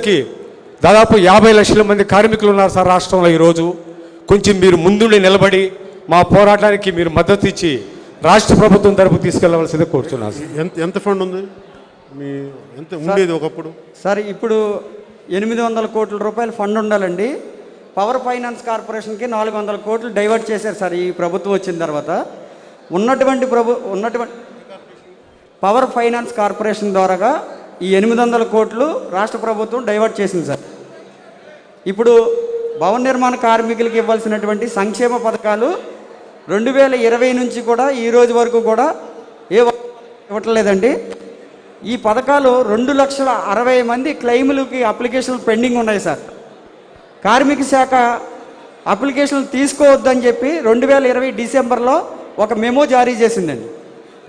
కార్మికులకి దాదాపు యాభై లక్షల మంది కార్మికులు ఉన్నారు సార్ రాష్ట్రంలో ఈరోజు. కొంచెం మీరు ముందుండి నిలబడి మా పోరాటానికి మీరు మద్దతు ఇచ్చి రాష్ట్ర ప్రభుత్వం తరపు తీసుకెళ్ళవలసిందే కోరుతున్నాను సార్. ఎంత ఎంత ఫండ్ ఉంది? మీ ఎంత ఉండేది ఒకప్పుడు? సార్ ఇప్పుడు ఎనిమిది వందల కోట్ల రూపాయల ఫండ్ ఉండాలండి. పవర్ ఫైనాన్స్ కార్పొరేషన్కి నాలుగు వందల కోట్లు డైవర్ట్ చేశారు సార్ ఈ ప్రభుత్వం వచ్చిన తర్వాత. ఉన్నటువంటి ప్రభు ఉన్నటువంటి పవర్ ఫైనాన్స్ కార్పొరేషన్ ద్వారాగా ఈ ఎనిమిది వందల కోట్లు రాష్ట్ర ప్రభుత్వం డైవర్ట్ చేసింది సార్. ఇప్పుడు భవన నిర్మాణ కార్మికులకి ఇవ్వాల్సినటువంటి సంక్షేమ పథకాలు రెండు వేల ఇరవై నుంచి కూడా ఈ రోజు వరకు కూడా ఏ ఇవ్వట్లేదండి. ఈ పథకాలు రెండు లక్షల అరవై మంది క్లెయిములకి అప్లికేషన్లు పెండింగ్ ఉన్నాయి సార్. కార్మిక శాఖ అప్లికేషన్లు తీసుకోవద్దని చెప్పి రెండు వేల ఇరవై డిసెంబర్లో ఒక మెమో జారీ చేసిందండి.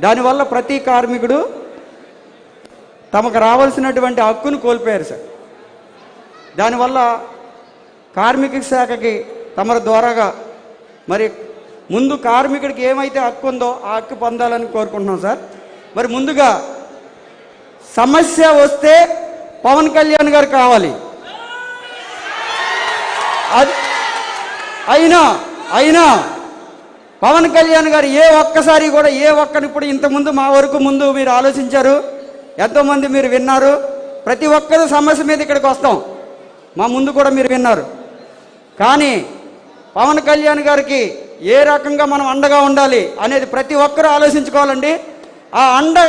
దానివల్ల ప్రతి కార్మికుడు తమకు రావాల్సినటువంటి హక్కును కోల్పోయారు సార్. దానివల్ల కార్మిక శాఖకి తమర ద్వారాగా మరి ముందు కార్మికుడికి ఏమైతే హక్కు ఉందో ఆ హక్కు పొందాలని కోరుకుంటున్నాం సార్. మరి ముందుగా సమస్య వస్తే పవన్ కళ్యాణ్ గారు కావాలి. అది అయినా అయినా పవన్ కళ్యాణ్ గారు ఏ ఒక్కసారి కూడా ఏ ఒక్కని ఇప్పుడు ఇంతకుముందు మా వరకు ముందు మీరు ఆలోచించారు? ఎంతోమంది మీరు విన్నారు. ప్రతి ఒక్కరు సమస్య మీద ఇక్కడికి వస్తాం. మా ముందు కూడా మీరు విన్నారు. కానీ పవన్ కళ్యాణ్ గారికి ఏ రకంగా మనం అండగా ఉండాలి అనేది ప్రతి ఒక్కరూ ఆలోచించుకోవాలండి. ఆ అండ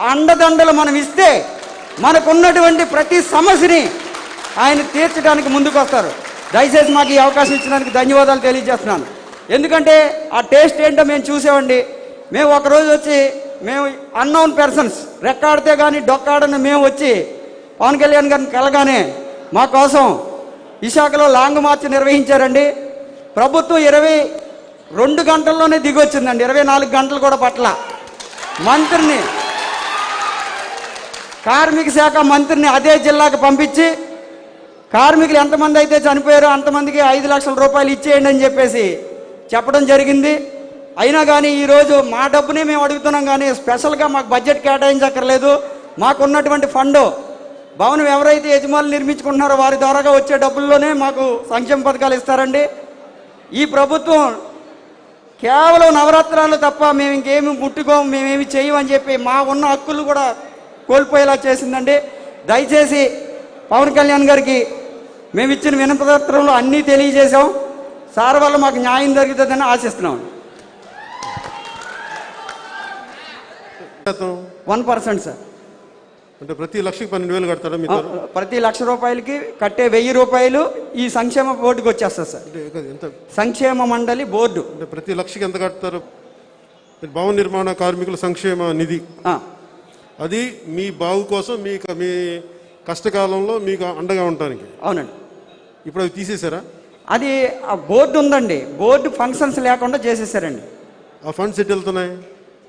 అండదండలు మనం ఇస్తే మనకున్నటువంటి ప్రతి సమస్యని ఆయన తీర్చడానికి ముందుకు వస్తారు. దయచేసి మాకు ఈ అవకాశం ఇచ్చినందుకు ధన్యవాదాలు తెలియజేస్తున్నాను. ఎందుకంటే ఆ టేస్ట్ ఏంటో మేము చూసామండి. మేము ఒకరోజు వచ్చి మేము అన్నౌన్ పర్సన్స్ రెక్కాడితే కానీ డొక్కాడని మేము వచ్చి పవన్ కళ్యాణ్ గారిని కలగానే మా కోసం విశాఖలో లాంగ్ మార్చ్ నిర్వహించారండి. ప్రభుత్వం ఇరవై రెండు గంటల్లోనే దిగొచ్చిందండి. ఇరవై నాలుగు గంటలు కూడా పట్ల. మంత్రిని కార్మిక శాఖ మంత్రిని అదే జిల్లాకు పంపించి కార్మికులు ఎంతమంది అయితే చనిపోయారో అంతమందికి ఐదు లక్షల రూపాయలు ఇచ్చేయండి అని చెప్పేసి చెప్పడం జరిగింది. అయినా కానీ ఈరోజు మా డబ్బునే మేము అడుగుతున్నాం కానీ స్పెషల్గా మాకు బడ్జెట్ కేటాయించక్కర్లేదు. మాకున్నటువంటి ఫండ్ భవనం ఎవరైతే యజమానులు నిర్మించుకుంటున్నారో వారి ద్వారాగా వచ్చే డబ్బుల్లోనే మాకు సంక్షేమ పథకాలు ఇస్తారండి. ఈ ప్రభుత్వం కేవలం నవరాత్రాలు తప్ప మేము ఇంకేమి ముట్టుకోము మేమేమి చేయమని చెప్పి మా ఉన్న హక్కులు కూడా కోల్పోయేలా చేసిందండి. దయచేసి పవన్ కళ్యాణ్ గారికి మేము ఇచ్చిన వినపత్రంలో అన్నీ తెలియజేశాం. సార్ వల్ల మాకు న్యాయం జరుగుతుందని ఆశిస్తున్నాం. వన్ పర్సెంట్ సార్ అంటే ప్రతి లక్షకి పన్నెండు వేలు మీ తరఫున? ప్రతి లక్ష రూపాయలకి కట్టే వెయ్యి రూపాయలు ఈ సంక్షేమ బోర్డుకి వచ్చేస్తుంది సార్ ఎంత? సంక్షేమ మండలి బోర్డు. అంటే ప్రతి లక్షకి ఎంత కడతారు? భవన నిర్మాణ కార్మికుల సంక్షేమ నిధి. అది మీ బాగు కోసం మీ మీ కష్టకాలంలో మీకు అండగా ఉండటానికి. అవునండి. ఇప్పుడు అవి తీసేశారా? అది ఆ బోర్డు ఉందండి. బోర్డు ఫంక్షన్స్ లేకుండా చేసేసారండి. ఆ ఫండ్స్ ఎటు వెళ్తున్నాయి?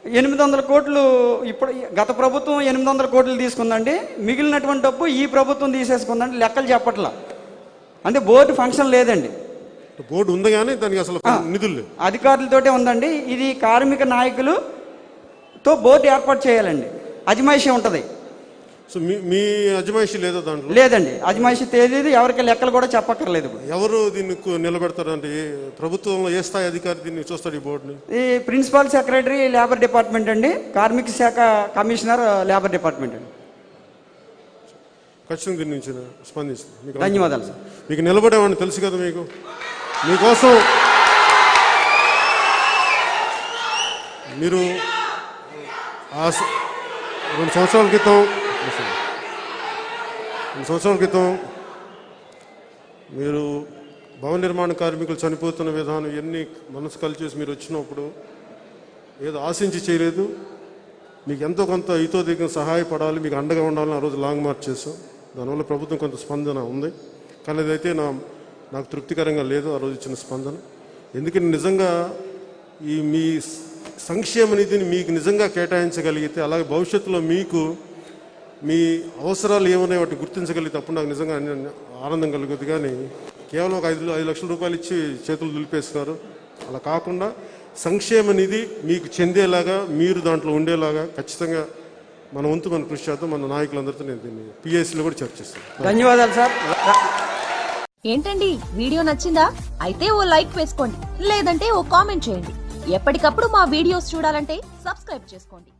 ఎనిమిది వందల కోట్లు ఇప్పుడు గత ప్రభుత్వం ఎనిమిది వందల కోట్లు తీసుకుందండి. మిగిలినటువంటి డబ్బు ఈ ప్రభుత్వం తీసేసుకుందండి. లెక్కలు చెప్పట్లా. అంటే బోర్డు ఫంక్షన్ లేదండి. బోర్డు ఉంది కానీ దానికి అసలు. నిధులు అధికారులతోటే ఉందండి. ఇది కార్మిక నాయకులుతో బోర్డు ఏర్పాటు చేయాలండి. అజమాయిషీ ఉంటుంది. సో మీ మీ అజమాయిషి లేదా దాంట్లో? లేదండి. అజమాయిషీ తెలియదు ఎవరికి లెక్కలు కూడా చెప్పక్కర్లేదు ఎవరు దీన్ని కు- నిలబెడతారు అంటే ఏ- ప్రభుత్వంలో ఏ స్థాయి అధికారి దీన్ని చూస్తాడు ఈ బోర్డుని? ఈ ప్రిన్సిపల్ సెక్రటరీ లేబర్ డిపార్ట్మెంట్ అండి. కార్మిక శాఖ కమిషనర్ లేబర్ డిపార్ట్మెంట్ అండి. ఖచ్చితంగా దీని నుంచి స్పందిస్తుంది ధన్యవాదాలు సార్. మీకు నిలబడేవాడిని తెలుసు కదా మీకు? మీకోసం మీరు రెండు సంవత్సరాల క్రితం కొన్ని సంవత్సరాల క్రితం మీరు భవన నిర్మాణ కార్మికులు చనిపోతున్న విధానం ఎన్ని మనసు కలిచేసి మీరు వచ్చినప్పుడు ఏదో ఆశించి చేయలేదు. మీకు ఎంతో కొంత ఇతో దిగిన సహాయపడాలి మీకు అండగా ఉండాలని ఆ రోజు లాంగ్ మార్చ్ చేసాం దానివల్ల ప్రభుత్వం కొంత స్పందన ఉంది. కానీ అదైతే నా నాకు తృప్తికరంగా లేదు ఆ రోజు ఇచ్చిన స్పందన. ఎందుకంటే నిజంగా ఈ మీ సంక్షేమ నిధిని మీకు నిజంగా కేటాయించగలిగితే అలాగే భవిష్యత్తులో మీకు మీ అవసరాలు ఏమున్నాయి వాటిని గుర్తించగలిగితే అప్పుడు నాకు నిజంగా అన్ని- ఆనందం కలుగుతుంది కానీ కేవలం ఒక ఐదు ఐదు లక్షల రూపాయలు ఇచ్చి చేతులు దులిపేస్తున్నారు. అలా కాకుండా సంక్షేమ నిధి మీకు చెందేలాగా మీరు దాంట్లో ఉండేలాగా ఖచ్చితంగా మన వంతు మనం కృషి చేద్దాం. మన నాయకులందరితో నేను దీన్ని పిఎస్సీలో కూడా చర్చిస్తాను ధన్యవాదాలు సార్. ఏంటండి? వీడియో నచ్చిందా? అయితే ఓ లైక్ వేసుకోండి. లేదంటే ఓ కామెంట్ చేయండి. ఎప్పటికప్పుడు మా వీడియోస్ చూడాలంటే సబ్స్క్రైబ్ చేసుకోండి.